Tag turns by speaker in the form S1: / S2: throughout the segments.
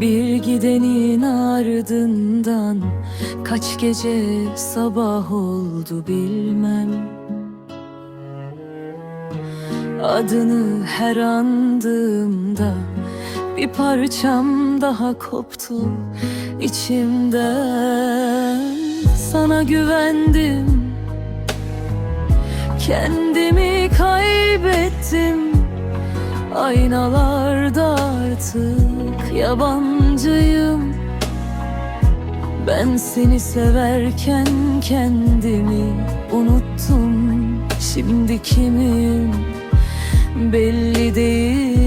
S1: Bir gidenin ardından Kaç gece sabah oldu bilmem. Adını her andığımda Bir parçam daha koptu içimden. Sana güvendim Kendimi kaybettim. Aynalarda artık yabancıyım. Ben seni severken kendimi unuttum. Şimdi kimim? Belli değilim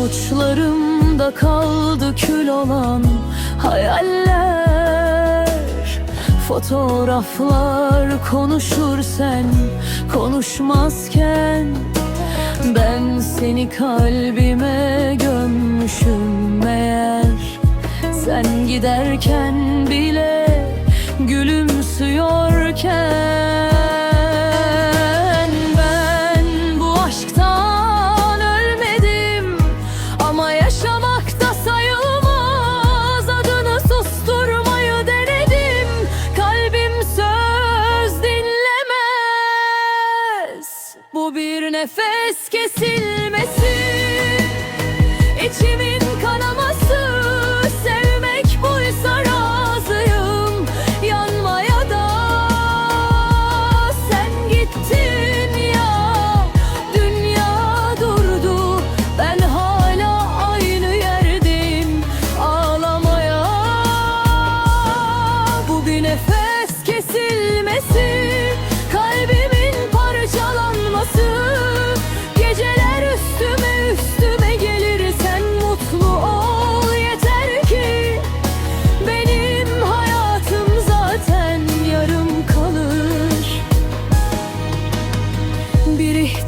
S1: Avuçlarımda kaldı kül olan hayaller. Fotoğraflar konuşur sen konuşmazken Ben seni kalbime gömmüşüm meğer. Sen giderken bile gülümsüyorken nefes kesilmesi İçimin kanaması Sevmek buysa razıyım. Yanmaya da Sen gittin ya Dünya durdu Ben hala aynı yerdeyim. Ağlamaya Bu bir nefes kesilmesi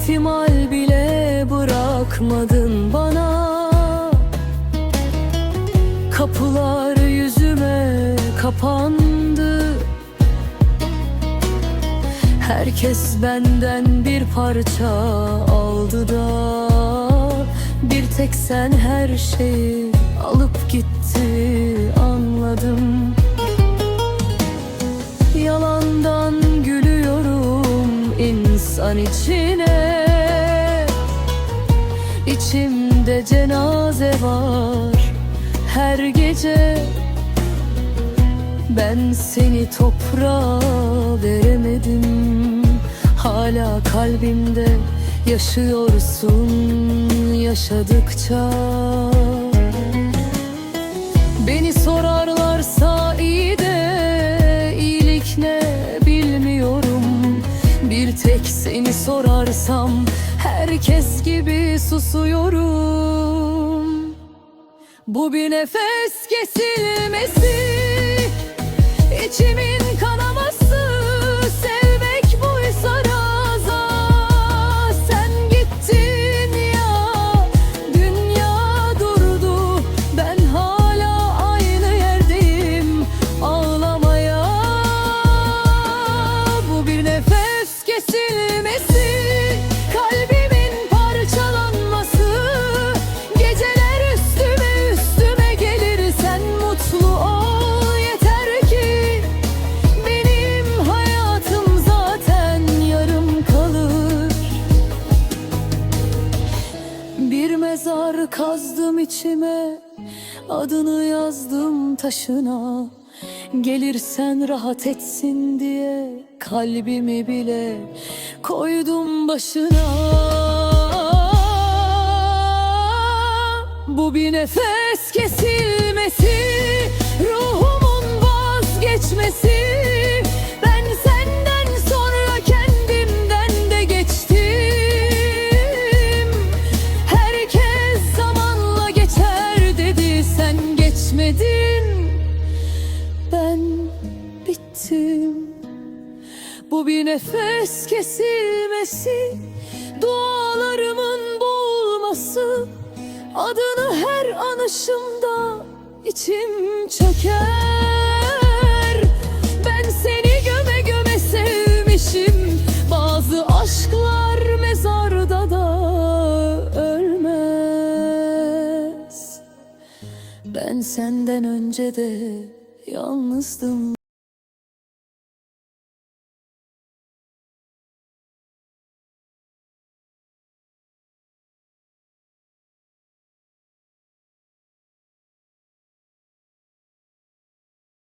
S1: ihtimal bile bırakmadın bana. Kapılar yüzüme kapandı. Herkes benden bir parça aldı da. Bir tek sen her şeyi alıp gitti anladım İçimde cenaze var. Her gece Ben seni toprağa veremedim. Hala kalbimde yaşıyorsun yaşadıkça. Beni sorarlarsa iyi de iyilik ne bilmiyorum. Bir tek seni sorarsam herkes gibi susuyorum. Bu bir nefes kesilmesi İçimin kanaması mezar kazdım içime Adını yazdım taşına. Gelirsen rahat etsin diye Kalbimi bile koydum başına. Bu bir nefes kesilmesi Bu bir nefes kesilmesi Dualarımın boğulması Adını her anışımda içim çöker Ben seni göme göme sevmişim Bazı aşklar mezarda da ölmez. Ben senden önce de yalnızdım